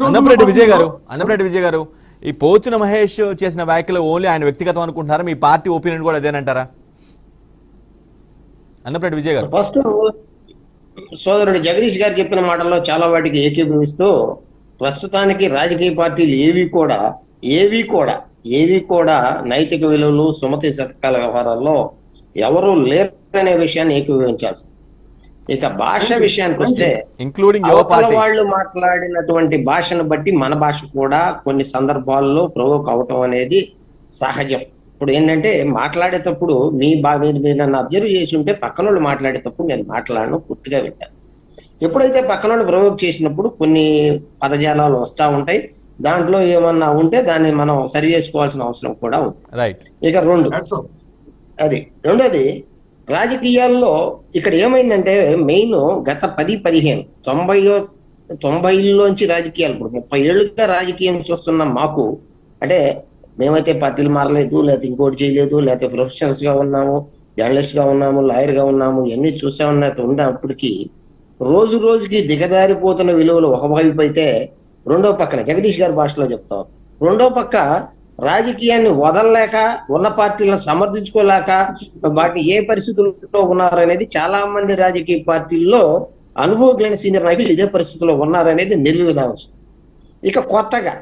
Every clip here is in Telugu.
అన్నపరెడ్డి విజయ్ గారు అన్నపరెడ్డి విజయ్ గారు ఈ పోతున మహేష్ చేసిన వ్యాఖ్యలు ఓన్లీ ఆయన వ్యక్తిగతం అనుకుంటున్నారా? మీ పార్టీ ఒపీనియన్ కూడా అదేనంటారా? అన్నపరెడ్డి విజయ్ గారు. ఫస్ట్ సోదరుడు జగదీష్ గారు చెప్పిన మాటల్లో చాలా వాటికి ఏకీభవిస్తూ ప్రస్తుతానికి రాజకీయ పార్టీలు ఏవి కూడా ఏవి కూడా ఏవి కూడా నైతిక విలువలు సుమతి శతకాల వ్యవహారాల్లో ఎవరు లేరనే విషయాన్ని ఏకీభవించాల్సి ఇక భాష విషయానికి వస్తే ఇంక్లూడింగ్ అవతల వాళ్ళు మాట్లాడినటువంటి భాషను బట్టి మన భాష కూడా కొన్ని సందర్భాల్లో ప్రవోక్ అవటం అనేది సహజం. ఇప్పుడు ఏంటంటే మాట్లాడేటప్పుడు మీ బా మీరు మీరు నన్ను అబ్జర్వ్ చేసి ఉంటే పక్కన వాళ్ళు మాట్లాడేటప్పుడు నేను మాట్లాడను పూర్తిగా వింటాను. ఎప్పుడైతే పక్కన వాళ్ళు ప్రవోక్ చేసినప్పుడు కొన్ని పదజాలాలు వస్తూ ఉంటాయి దాంట్లో ఏమన్నా ఉంటే దాన్ని మనం సరి చేసుకోవాల్సిన అవసరం కూడా ఉంది. రైట్ ఇక రెండు. అది రెండోది రాజకీయాల్లో ఇక్కడ ఏమైందంటే మెయిన్ గత పది పదిహేను తొంభై తొంభైలోంచి రాజకీయాలు ఇప్పుడు ముప్పై ఏళ్ళుగా రాజకీయం చూస్తున్న మాకు అంటే మేమైతే పార్టీలు మారలేదు లేకపోతే ఇంకోటి చేయలేదు లేకపోతే ప్రొఫెషనల్స్గా ఉన్నాము జర్నలిస్ట్గా ఉన్నాము లాయర్గా ఉన్నాము ఇవన్నీ చూసా ఉన్నట్టు ఉన్నప్పటికీ రోజు రోజుకి దిగదారిపోతున్న విలువలు ఒకవైపు అయితే రెండో పక్కన జగదీష్ గారి భాషలో చెప్తాం. రెండో పక్క రాజకీయాన్ని వదలలేక ఉన్న పార్టీలను సమర్థించుకోలేక వాటిని ఏ పరిస్థితుల్లో ఉన్నారనేది చాలా మంది రాజకీయ పార్టీల్లో అనుభవం సీనియర్ నాయకులు ఇదే పరిస్థితిలో ఉన్నారనేది నిర్విధాంశం ఇక కొత్తగా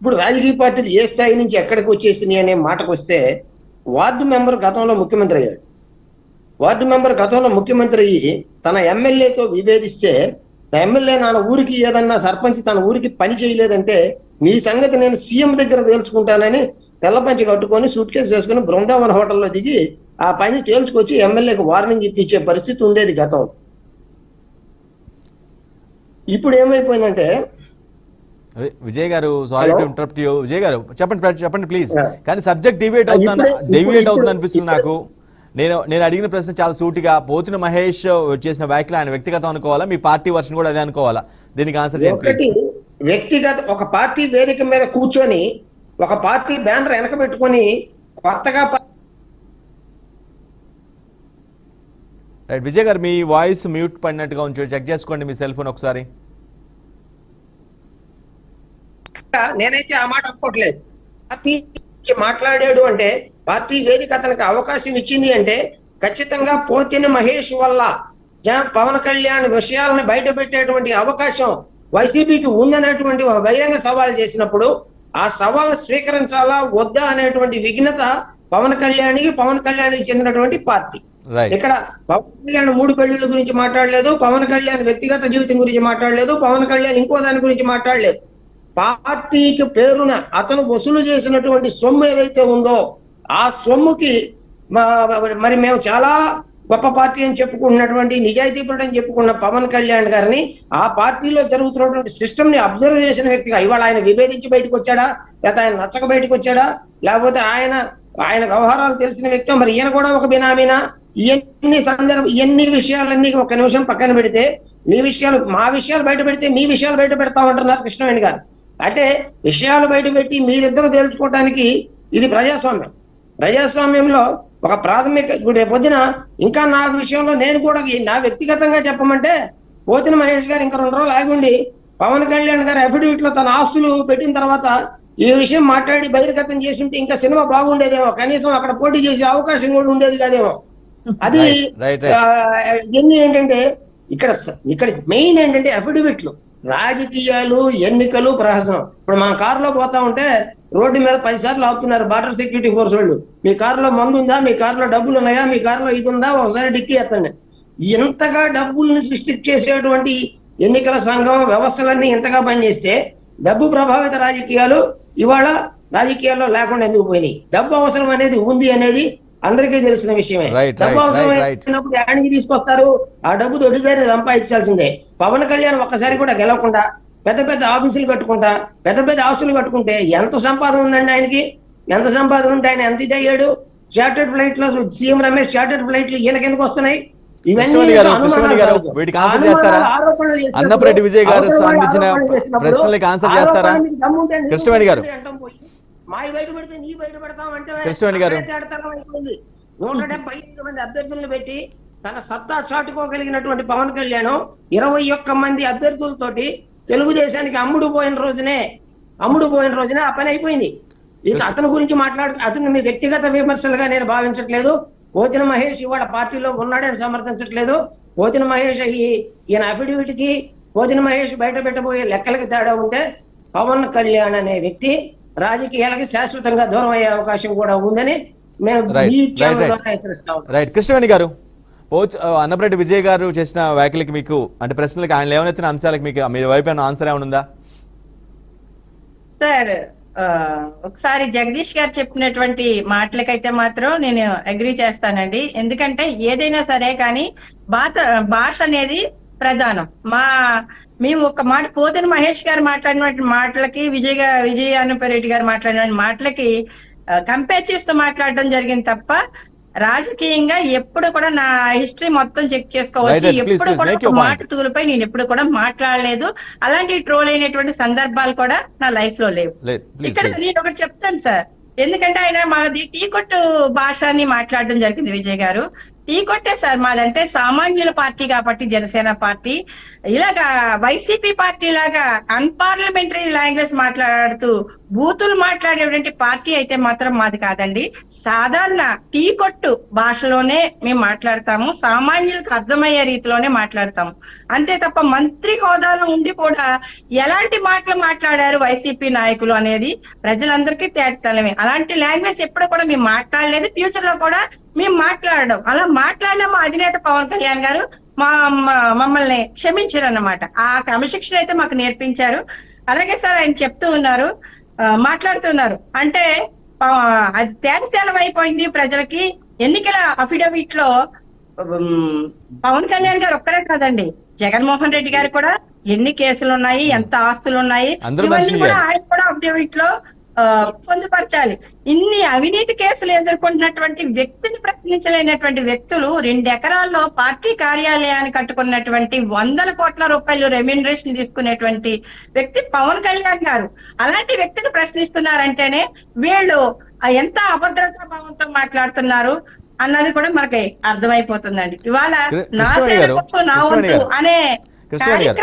ఇప్పుడు రాజకీయ పార్టీలు ఏ స్థాయి నుంచి ఎక్కడికి వచ్చేసినాయి అనే మాటకు వస్తే వార్డు మెంబర్ గతంలో ముఖ్యమంత్రి అయ్యాడు. వార్డు మెంబర్ గతంలో ముఖ్యమంత్రి అయ్యి తన ఎమ్మెల్యేతో విభేదిస్తే ఎమ్మెల్యే నా ఊరికి ఏదన్నా సర్పంచ్ తన ఊరికి పని చేయలేదంటే మీ సంగతి నేను సీఎం దగ్గర తేల్చుకుంటానని తెల్లపంచి కట్టుకొని సూట్ కేసు చేసుకుని బృందావన్ హోటల్లో దిగి ఆ పని తేల్చుకొచ్చి ఎమ్మెల్యేకి వార్నింగ్ ఇప్పించే పరిస్థితి ఉండేది గతం ఇప్పుడు ఏమైపోయిందంటే విజయ్ గారు sorry to? Interrupt you Vijay గారు చెప్పండి చెప్పండి ప్లీజ్. కానీ సబ్జెక్ట్ డివేట్ అవుతుంది డివేట్ అవుతుంది అనిపిస్తుంది నాకు నేను నేను అడిగిన ప్రశ్న చాలా సూటిగా పోతున్న మహేష్ చేసిన వ్యాఖ్యలు ఆయన వ్యక్తిగతం అనుకోవాలా? మీ పార్టీ వర్షన్ కూడా అదే అనుకోవాలా? దీనికి ఆన్సర్ ఒకటి. వ్యక్తిగత ఒక పార్టీ వేదిక మీద కూర్చొని ఒక పార్టీ బ్యానర్ వెనక పెట్టుకొని కొత్తగా విజయ్ గారు మీ వాయిస్ మ్యూట్ పడినట్టుగా ఉంచు. చెక్ చేసుకోండి మీ సెల్ ఫోన్ ఒకసారి. నేనైతే ఆ మాట అనుకోవట్లేదు. మాట్లాడాడు అంటే పార్టీ వేదిక అతనికి అవకాశం ఇచ్చింది అంటే ఖచ్చితంగా పోతిన మహేష్ వల్ల పవన్ కళ్యాణ్ విషయాలను బయట పెట్టేటువంటి అవకాశం వైసీపీకి ఉందనేటువంటి ఒక బహిరంగ సవాల్ చేసినప్పుడు ఆ సవాల్ స్వీకరించాలా వద్దా అనేటువంటి విఘ్నత పవన్ కళ్యాణ్కి పవన్ కళ్యాణ్కి చెందినటువంటి పార్టీ. రైట్ ఇక్కడ పవన్ కళ్యాణ్ మూడు పెళ్ళిళ్ళ గురించి మాట్లాడలేదు పవన్ కళ్యాణ్ వ్యక్తిగత జీవితం గురించి మాట్లాడలేదు పవన్ కళ్యాణ్ ఇంకో దాని గురించి మాట్లాడలేదు. పార్టీకి పేరున అతను వసూలు చేసినటువంటి సొమ్ము ఏదైతే ఉందో ఆ సొమ్ముకి మరి మేము చాలా గొప్ప పార్టీ అని చెప్పుకున్నటువంటి నిజాయితీపరుడు అని చెప్పుకున్న పవన్ కళ్యాణ్ గారిని ఆ పార్టీలో జరుగుతున్నటువంటి సిస్టమ్ని అబ్జర్వ్ చేసిన వ్యక్తిగా ఇవాళ ఆయన విభేదించి బయటకు వచ్చాడా? లేకపోతే ఆయన నచ్చక బయటకు వచ్చాడా? లేకపోతే ఆయన ఆయన వ్యవహారాలు తెలిసిన వ్యక్తి మరి ఈయన కూడా ఒక బినామీనా? ఇవన్నీ సందర్భ ఇవన్నీ విషయాలన్నీ ఒక నిమిషం పక్కన పెడితే మీ విషయాలు మా విషయాలు బయట పెడితే మీ విషయాలు బయట పెడతామంటున్నారు కృష్ణవేణి గారు. అంటే విషయాలు బయట పెట్టి మీరిద్దరు తేల్చుకోవడానికి ఇది ప్రజాస్వామ్యం. ప్రజాస్వామ్యంలో ఒక ప్రాథమిక పొద్దున ఇంకా నా విషయంలో నేను కూడా నా వ్యక్తిగతంగా చెప్పమంటే పోతిన మహేష్ గారు ఇంకా రెండు రోజులు ఆగుండి పవన్ కళ్యాణ్ గారు అఫిడవిట్లో తన ఆస్తులు పెట్టిన తర్వాత ఈ విషయం మాట్లాడి బహిర్గతం చేసి ఉంటే ఇంకా సినిమా బాగుండేదేమో కనీసం అక్కడ పోటీ చేసే అవకాశం కూడా ఉండేది కాదేమో. అది ఇవన్నీ ఏంటంటే ఇక్కడ ఇక్కడ మెయిన్ ఏంటంటే అఫిడవిట్లు రాజకీయాలు ఎన్నికలు ప్రహసనం. ఇప్పుడు మన కారులో పోతా ఉంటే రోడ్డు మీద పది సార్లు ఆపుతున్నారు. బార్డర్ సెక్యూరిటీ ఫోర్స్ వాళ్ళు. మీ కారులో మందు ఉందా? మీ కారులో డబ్బులు ఉన్నాయా? మీ కారులో ఇది ఉందా? ఒకసారి డిక్కీ ఎత్తండి ఎంతగా డబ్బుల్ని రిస్ట్రిక్ట్ చేసేటువంటి ఎన్నికల సంఘం వ్యవస్థలన్నీ ఎంతగా పనిచేస్తే డబ్బు ప్రభావిత రాజకీయాలు ఇవాళ రాజకీయాల్లో లేకుండా ఎందుకు పోయినాయి? డబ్బు అవసరం అనేది ఉంది అనేది అందరికీ తెలిసిన విషయమే. డబ్బు right, అవసరం right, right. అయినప్పుడు యాడికి తీసుకొస్తారు? ఆ డబ్బు దొడ్డిదారి సంపాదించాల్సిందే. పవన్ కళ్యాణ్ ఒక్కసారి కూడా గెలవకుండా పెద్ద పెద్ద ఆఫీసులు కట్టుకుంటా పెద్ద పెద్ద ఆస్తులు కట్టుకుంటే ఎంత సంపాదన ఉందండి ఆయనకి ఎంత సంపాదన ఉంటే ఆయన ఎంత ఇది అయ్యాడు చార్టెడ్ ఫ్లైట్లో సీఎం రమేష్ చార్టెడ్ ఫ్లైట్లు ఈయనకి ఎందుకు వస్తున్నాయి అన్నప్రెడ్డి విజయ్ గారు చేసినప్పుడు, ప్రశ్నలకు ఆన్సర్ చేస్తారా? కృష్ణవేణి గారు. కృష్ణవేణి గారు. నూట డెబ్బై ఐదు మంది అభ్యర్థులను పెట్టి తన సత్తా చాటుకోగలిగినటువంటి పవన్ కళ్యాణ్ ఇరవై ఒక్క మంది అభ్యర్థులతోటి తెలుగుదేశానికి అమ్ముడు పోయిన రోజునే అమ్ముడు పోయిన రోజునే ఆ పని అయిపోయింది. ఇక అతని గురించి మాట్లాడు అతను మీ వ్యక్తిగత విమర్శలుగా నేను భావించట్లేదు. పోతిన మహేష్ ఇవాళ పార్టీలో ఉన్నాడని సమర్థించట్లేదు. పోతిన మహేష్ ఈ ఈయన అఫిడవిట్కి పోతిన మహేష్ బయట పెట్టబోయే లెక్కలకి తేడా ఉంటే పవన్ కళ్యాణ్ అనే వ్యక్తి రాజకీయాలకి శాశ్వతంగా దూరం అయ్యే అవకాశం కూడా ఉందని మేము. రైట్ కృష్ణవేణి గారు. పోచ్ అన్నప్రెడ్డి విజయ్ గారు చేసిన వ్యాఖ్యలకి మీకు అంటే ప్రశ్నలకు ఆయన లేవనెత్తిన అంశాలకు మీకు మీ వైపు ఏమైనా ఆన్సర్ ఏమైనా సార్ ఆ, ఒకసారి జగదీష్ గారు చెప్పినటువంటి మాటలకైతే మాత్రం నేను అగ్రి చేస్తానండి. ఎందుకంటే ఏదైనా సరే కానీ బాత భాష అనేది ప్రధానం. మా మేము ఒక మాట పోతన మహేష్ గారు మాట్లాడినటువంటి మాటలకి విజయ విజయ విజయ్ అనుపరెడ్డి గారు మాట్లాడిన మాటలకి కంపేర్ చేస్తూ మాట్లాడడం జరిగింది తప్ప రాజకీయంగా ఎప్పుడు కూడా నా హిస్టరీ మొత్తం చెక్ చేసుకోవచ్చు. ఎప్పుడు కూడా. మాట తూలుపై నేను ఎప్పుడు కూడా మాట్లాడలేదు. అలాంటి ట్రోల్ అయినటువంటి సందర్భాలు కూడా నా లైఫ్లో లేవు. ఇక్కడ నేను ఒకటి చెప్తాను సార్ ఎందుకంటే ఆయన మాది టీ కొట్టు భాష అని మాట్లాడడం జరిగింది విజయ్ గారు. టీ కొట్టే సార్ మాదంటే సామాన్యుల పార్టీ కాబట్టి జనసేన పార్టీ. ఇలాగా వైసీపీ పార్టీ లాగా అన్పార్లమెంటరీ లాంగ్వేజ్ మాట్లాడుతూ బూతులు మాట్లాడేటువంటి పార్టీ అయితే మాత్రం మాది కాదండి. సాధారణ టీ కొట్టు భాషలోనే మేము మాట్లాడతాము. సామాన్యులకు అర్థమయ్యే రీతిలోనే మాట్లాడతాము. అంతే తప్ప మంత్రి హోదాలో ఉండి కూడా ఎలాంటి మాటలు మాట్లాడారు వైసీపీ నాయకులు అనేది ప్రజలందరికీ తేటతలమే. అలాంటి లాంగ్వేజ్ ఎప్పుడు కూడా మేము మాట్లాడలేదు. ఫ్యూచర్లో కూడా మేము మాట్లాడడం. అలా మాట్లాడిన మా అధినేత పవన్ కళ్యాణ్ గారు. మా మమ్మల్ని క్షమించారు అన్నమాట ఆ క్రమశిక్షణ అయితే మాకు నేర్పించారు. అలాగే సార్ ఆయన చెప్తూ ఉన్నారు. మాట్లాడుతున్నారు. అంటే అది తేట తెలవైపోయింది ప్రజలకి. ఎన్నికల అఫిడవిట్లో పవన్ కళ్యాణ్ గారు ఒక్కడే కాదండి. జగన్మోహన్ రెడ్డి గారు కూడా ఎన్ని కేసులు ఉన్నాయి ఎంత ఆస్తులు ఉన్నాయి ఇవన్నీ కూడా. ఆయన కూడా అఫిడవిట్లో పొందుపరచాలి. ఇన్ని అవినీతి కేసులు ఎదుర్కొంటున్నటువంటి వ్యక్తిని ప్రశ్నించలేనటువంటి వ్యక్తులు రెండు ఎకరాల్లో పార్టీ కార్యాలయాన్ని కట్టుకున్నటువంటి వందల కోట్ల రూపాయలు రెమ్యూనరేషన్ తీసుకునేటువంటి వ్యక్తి పవన్ కళ్యాణ్ గారు. అలాంటి వ్యక్తిని ప్రశ్నిస్తున్నారంటేనే వీళ్ళు ఎంత అభద్రతా భావంతో మాట్లాడుతున్నారు అన్నది కూడా మనకి అర్థమైపోతుందండి. ఇవాళ నా సేవ నా. అనే కృష్ణవేణి గారు.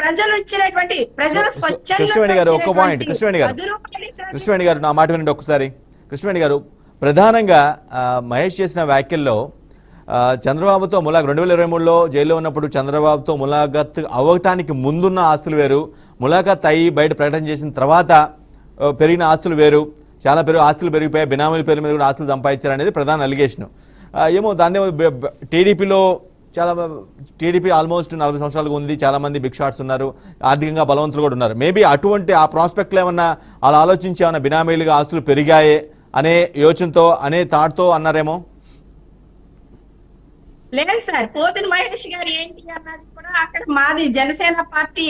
ప్రజలు ఇచ్చినటువంటి ప్రజలు కృష్ణవేణి గారు, ఒక్క point. కృష్ణవేణి గారు. కృష్ణవేణి గారు నా మాట వినండి ఒకసారి కృష్ణవేణి గారు ప్రధానంగా మహేష్ చేసిన వ్యాఖ్యల్లో చంద్రబాబుతో ములాఖ రెండు వేల ఇరవై మూడులో జైల్లో ఉన్నప్పుడు చంద్రబాబుతో ములాఖత్ అవ్వటానికి ముందున్న ఆస్తులు వేరు ములాఖత్ అయ్యి బయట ప్రకటన చేసిన తర్వాత పెరిగిన ఆస్తులు వేరు చాలా పెరుగు ఆస్తులు పెరిగిపోయాయి బినామీల పేరు మీద కూడా ఆస్తులు సంపాదించారు అనేది ప్రధాన అలిగేషన్ ఏమో దాన్ని టీడీపీలో చాలా టీడీపీ ఆల్మోస్ట్ నలభై సంవత్సరాలుగా ఉంది చాలా మంది బిగ్ షాట్స్ ఉన్నారు ఆర్థికంగా బలవంతులు కూడా ఉన్నారు. మేబీ అటువంటి ఆ ప్రాస్పెక్ట్లు ఏమన్నా అలా ఆలోచించి ఏమన్నా బినామీలుగా ఆస్తులు పెరిగాయే అనే యోచనతో అనే థాట్తో అన్నారేమో? లేదు సార్ పోతిన మహేష్ గారు ఏంటి అన్నది కూడా అక్కడ మాది జనసేన పార్టీ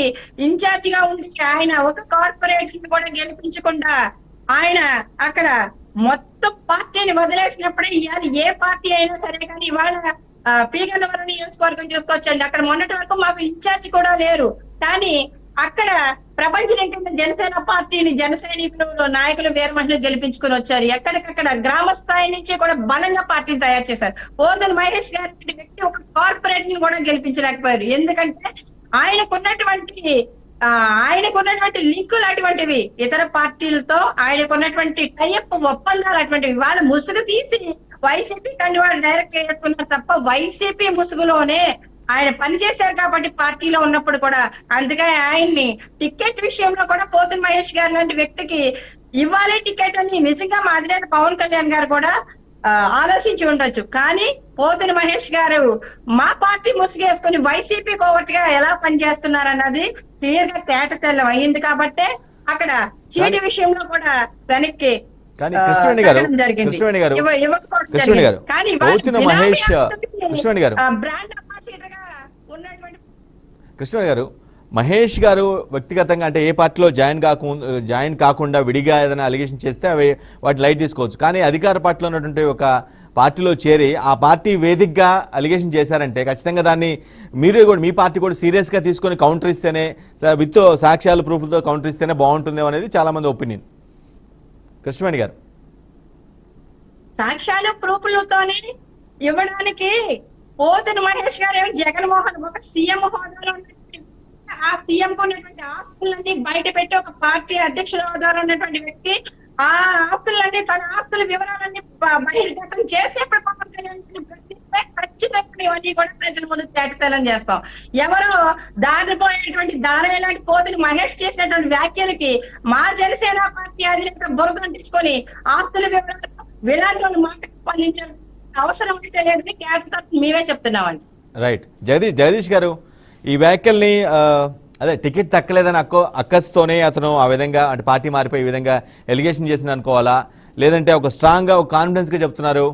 ఇన్ఛార్జ్గా ఉండి ఆయన ఒక కార్పొరేట్ని కూడా గెలిపించకుండా ఆయన అక్కడ మొత్తం పార్టీని వదిలేసినప్పుడే ఇవాళ ఏ పార్టీ అయినా సరే కానీ ఇవాళ పీగన్నవరం నియోజకవర్గం చూసుకోవచ్చండి. అక్కడ మొన్నటి వరకు మాకు ఇన్ఛార్జ్ కూడా లేరు. కానీ అక్కడ ప్రపంచం కింద జనసేన పార్టీని జన సైనికులు నాయకులు వేరు మహిళలు గెలిపించుకుని వచ్చారు. ఎక్కడికక్కడ గ్రామ స్థాయి నుంచి కూడా బలంగా పార్టీని తయారు చేశారు. పోర్దన్ మహేష్ గారి వ్యక్తి ఒక కార్పొరేట్ని కూడా గెలిపించలేకపోయారు. ఎందుకంటే ఆయనకున్నటువంటి ఆ, ఆయనకున్నటువంటి లింకులు అటువంటివి ఇతర పార్టీలతో ఆయనకున్నటువంటి టైప్ ఒప్పందాలు అటువంటివి వాళ్ళ ముసుగు తీసి వైసీపీ కండి వాళ్ళు డైరెక్ట్ వేసుకున్నారు తప్ప వైసీపీ ముసుగులోనే ఆయన పనిచేశారు కాబట్టి పార్టీలో ఉన్నప్పుడు కూడా. అందుకే ఆయన్ని టికెట్ విషయంలో కూడా పోతున్ మహేష్ గారు లాంటి వ్యక్తికి ఇవ్వాలి టికెట్ అని నిజంగా మా అధినేత పవన్ కళ్యాణ్ గారు కూడా ఆలోచించి ఉండొచ్చు. కానీ పోతుని మహేష్ గారు మా పార్టీ ముసుగేసుకుని వైసీపీ కోవటిగా ఎలా పనిచేస్తున్నారు అన్నది క్లియర్గా తేట తెల్లం అయింది కాబట్టే అక్కడ చీటి విషయంలో కూడా వెనక్కి కానీ కృష్ణవేణి గారు. కృష్ణవేణి గారు కృష్ణవేణి. గారు పోతిన మహేష్ కృష్ణవేణి గారు కృష్ణవేణి గారు మహేష్ గారు వ్యక్తిగతంగా అంటే ఏ పార్టీలో జాయిన్ కాకుండా జాయిన్ కాకుండా విడిగా ఏదైనా అలిగేషన్ చేస్తే అవి వాటి లైట్ తీసుకోవచ్చు కానీ అధికార పార్టీలో ఉన్నటువంటి ఒక పార్టీలో చేరి ఆ పార్టీ వేదికగా అలిగేషన్ చేశారంటే ఖచ్చితంగా దాన్ని మీరు కూడా మీ పార్టీ కూడా సీరియస్గా తీసుకొని కౌంటర్ ఇస్తేనే విత్ సాక్ష్యాలు ప్రూఫ్లతో కౌంటర్ ఇస్తేనే బాగుంటుందేమో అనేది చాలా మంది ఒపీనియన్ కృష్ణవేణి గారు. సాక్ష్యాలు ప్రూఫ్లతోనే ఇవ్వడానికి పోతుని మహేష్ గారు ఏమో జగన్మోహన్ ఒక సీఎం హోదాలో ఉన్నటువంటి ఆ సీఎం ఉన్నటువంటి ఆస్తులన్నీ బయట పెట్టి ఒక పార్టీ అధ్యక్షుల హోదాలో ఉన్నటువంటి వ్యక్తి. ఆ ఆస్తులన్నీ తన ఆస్తుల వివరాలన్నీ బహిర్గతం చేసేప్పుడు పవన్ కళ్యాణ్ గారిని ఖచ్చితంగా ఇవన్నీ కూడా ప్రజల ముందు తేటతెల్లం చేస్తాం. ఎవరో దారిపోయేటువంటి దారేలాంటి పోతుని మహేష్ చేసినటువంటి వ్యాఖ్యలకి మా జనసేన పార్టీ అధినేత బురద అంటించుకొని ఆస్తుల వివరాలు ఇలాంటి వాళ్ళు మాకు స్పందించాల్సిన అవసరం అయితే లేదని క్యాపిటల్ మేమే చెప్తున్నామండి. రైట్ జగదీష్ జగదీష్ గారు ఈ వ్యాఖ్యల్ని అదే టికెట్ తక్కలేదని అక్కో అక్కస్తోనే అతను ఆ విధంగా అంటే పార్టీ మారిపోయి ఈ విధంగా ఎలిగేషన్ చేసింది అనుకోవాలా లేదంటే ఒక స్ట్రాంగ్గా ఒక కాన్ఫిడెన్స్గా చెప్తున్నారు.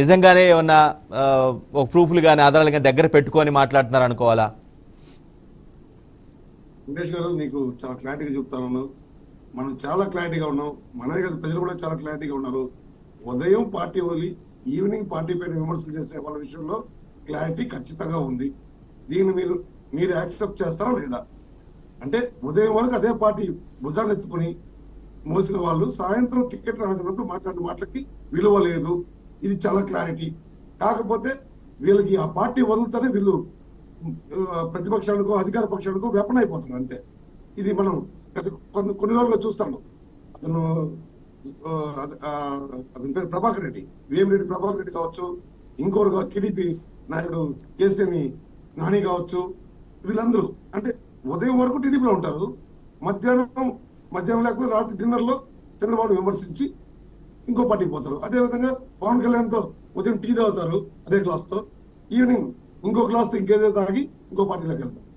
నిజంగానే ఏమన్నా ఒక ప్రూఫ్లు కానీ ఆధారాలు కానీ దగ్గర పెట్టుకొని మాట్లాడుతున్నారు అనుకోవాలా? వెంకటేష్ గారు మీకు చాలా క్లారిటీగా చెప్తాను. మనం చాలా క్లారిటీగా ఉన్నాం. మనమే కదా ప్రజలు కూడా చాలా క్లారిటీగా ఉన్నారు. ఉదయం పార్టీ వదిలి ఈవినింగ్ పార్టీ పైన విమర్శలు చేసే వాళ్ళ విషయంలో క్లారిటీ ఖచ్చితంగా ఉంది. దీన్ని మీరు మీరు యాక్సెప్ట్ చేస్తారా లేదా? అంటే ఉదయం వరకు అదే పార్టీ భుజాన్ని ఎత్తుకుని మోసిన వాళ్ళు సాయంత్రం టికెట్ రాసినప్పుడు మాట్లాడిన మాటలకి విలువ లేదు. ఇది చాలా క్లారిటీ కాకపోతే వీళ్ళకి ఆ పార్టీ వదులుతానే వీళ్ళు ప్రతిపక్షాలకు ప్రతిపక్షానికో అధికార పక్షానికో వెపన్ అయిపోతారు అంతే. ఇది మనం గత కొన్ని కొన్ని రోజులుగా చూస్తాము. అతను అతని పేరు ప్రభాకర్ రెడ్డి. వేమిరెడ్డి ప్రభాకర్ రెడ్డి కావచ్చు ఇంకోరు టీడీపీ నాయకుడు కేసీని నాని కావచ్చు వీళ్ళందరూ. అంటే ఉదయం వరకు టీడీపీలో ఉంటారు మధ్యాహ్నం మధ్యాహ్నం లేకపోతే రాత్రి డిన్నర్లో చంద్రబాబు విమర్శించి ఇంకో పార్టీకి పోతారు. అదేవిధంగా పవన్ కళ్యాణ్తో ఉదయం టీ తాగుతారు అదే క్లాస్తో ఈవినింగ్ ఇంకో క్లాస్తో ఇంకేదో తాగి ఇంకో పార్టీలోకి వెళ్తారు.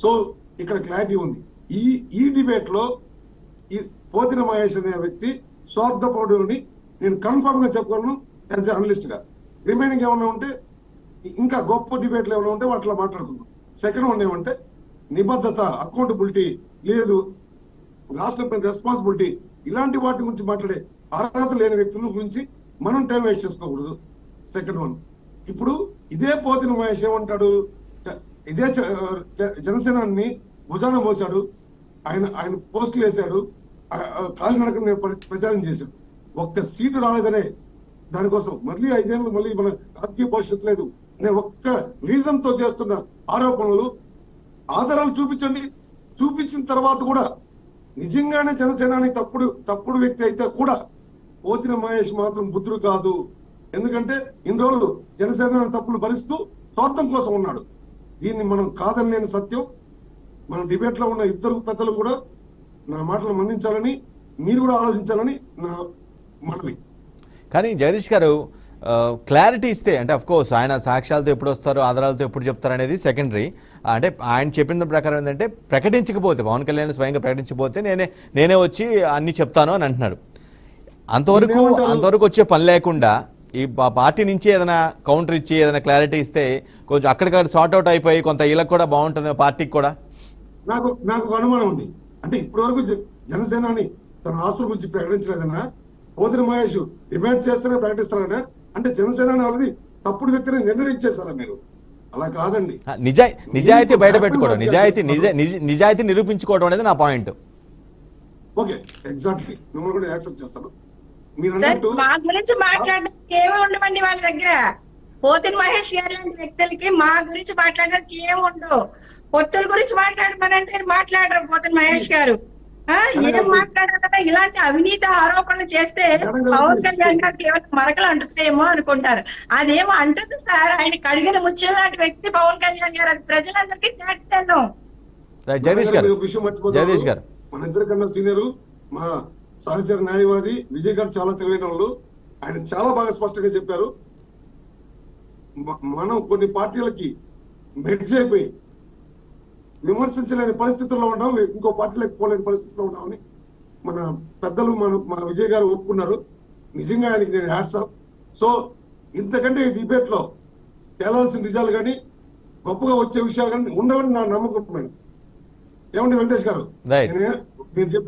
సో ఇక్కడ క్లారిటీ ఉంది. ఈ ఈ డిబేట్లో ఈ పోతిన మహేష్ అనే వ్యక్తి స్వార్థపరుడు అని నేను కన్ఫర్మ్గా చెప్పగలను యాజ్ ఎ రిమైనింగ్ ఏమైనా ఉంటే ఇంకా గొప్ప డిబేట్లు ఏమైనా ఉంటే వాటిలో మాట్లాడుకుందాం. సెకండ్ వన్ ఏమంటే నిబద్ధత అకౌంటబిలిటీ లేదు రాష్ట్రం రెస్పాన్సిబిలిటీ ఇలాంటి వాటి గురించి మాట్లాడే అర్హత లేని వ్యక్తుల గురించి మనం టైం వేస్ట్ చేసుకోకూడదు. సెకండ్ వన్ ఇప్పుడు ఇదే పోతిన మహేష్ ఏమంటాడు? ఇదే చ- జనసేనాన్ని భుజాన మోసాడు ఆయన ఆయన పోస్టులు వేశాడు. ఆ- కాలినడక నేను ప్రచారం చేశాడు ఒక్క సీటు రాలేదనే దానికోసం మళ్ళీ ఐదేళ్ళు మళ్ళీ మన రాజకీయ భవిష్యత్తు లేదు అనే ఒక్క రీజన్తో చేస్తున్న ఆరోపణలు ఆధారాలు చూపించండి. చూపించిన తర్వాత కూడా నిజంగానే జనసేనాని తప్పుడు తప్పుడు వ్యక్తి అయితే కూడా పోతిన మహేష్ మాత్రం బుద్ధుడు కాదు. ఎందుకంటే ఇన్ని రోజులు జనసేన తప్పులు భరిస్తూ స్వార్థం కోసం ఉన్నాడు. దీన్ని మనం కాదని నేను సత్యం. మన డిబేట్లో ఉన్న ఇద్దరు పెద్దలు కూడా నా మాటలు మన్నించాలని మీరు కూడా ఆలోచించాలని నా మనవి. కానీ జగదీష్ గారు క్లారిటీ ఇస్తే అంటే అఫ్ కోర్స్ ఆయన సాక్ష్యాలతో ఎప్పుడు వస్తారు ఆధారాలతో ఎప్పుడు చెప్తారు అనేది సెకండరీ అంటే ఆయన చెప్పిన ప్రకారం ఏంటంటే ప్రకటించకపోతే పవన్ కళ్యాణ్ స్వయంగా ప్రకటించకపోతే నేనే నేనే వచ్చి అన్ని చెప్తాను అని అంటున్నాడు. అంతవరకు? అంతవరకు వచ్చే పని లేకుండా ఈ పార్టీ నుంచి ఏదైనా కౌంటర్ ఇచ్చి ఏదైనా క్లారిటీ ఇస్తే కొంచెం అక్కడికక్కడ సార్ట్ అవుట్ అయిపోయి కొంత వీళ్ళకి కూడా బాగుంటుంది పార్టీకి కూడా. నాకు నాకు అనుమానం ఉంది. అంటే ఇప్పటి వరకు జనసేనాని తన ఆస్తుల గురించి ప్రకటించలేదన్నా పోతిన మహేష్ డిమాండ్ చేస్తేనే ప్రకటిస్తారనా అంటే జనసేనాని ఆల్రెడీ తప్పుడు వ్యక్తిని నిర్ణయించేశారా మీరు? అలా కాదండి. నిజాయి నిజాయితీ బయట పెట్టుకోవడం నిజాయితీ నిజాయితీ నిరూపించుకోవడం అనేది నా పాయింట్. Okay exactly. మిమ్మల్ని కూడా యాక్సెప్ట్ చేస్తాను. మా గురించి మాట్లాడడానికి ఏమి ఉండవండి వాళ్ళ దగ్గర. పోతిన్ మహేష్ గారు లాంటి వ్యక్తులకి మా గురించి మాట్లాడడానికి ఏమి ఉండవు. పొత్తుల గురించి మాట్లాడమనంటే మాట్లాడరు పోతిన్ మహేష్ గారు. ఆ, ఏం మాట్లాడారంటే? ఇలాంటి అవినీతి ఆరోపణలు చేస్తే పవన్ కళ్యాణ్ గారికి ఏమైనా మరకలు అంటుతాయేమో అనుకుంటారు. అదేమో అంటుంది సార్ ఆయన కడిగిన ముత్యం లాంటి వ్యక్తి పవన్ కళ్యాణ్ గారు అది ప్రజలందరికీ రైట్ జగదీష్ గారు. జగదీష్ గారు. మన ఇద్దరికన్నా సీనియర్ మా సహచర న్యాయవాది విజయ్ గారు చాలా తెలివైన వాళ్ళు. ఆయన చాలా బాగా స్పష్టంగా చెప్పారు. మనం కొన్ని పార్టీలకి మెడ్జ్ అయిపోయి విమర్శించలేని పరిస్థితుల్లో ఉన్నాం. ఇంకో పార్టీలకు పోలేని పరిస్థితిలో ఉన్నామని మన పెద్దలు మన మా విజయ్ గారు ఒప్పుకున్నారు. నిజంగా ఆయనకి నేను హ్యాట్సాప్ సో ఇంతకంటే ఈ డిబేట్లో తేలాల్సిన నిజాలు కానీ గొప్పగా వచ్చే విషయాలు కానీ ఉండవని నా నమ్మకం ఏమండి వెంకటేష్ గారు. నేను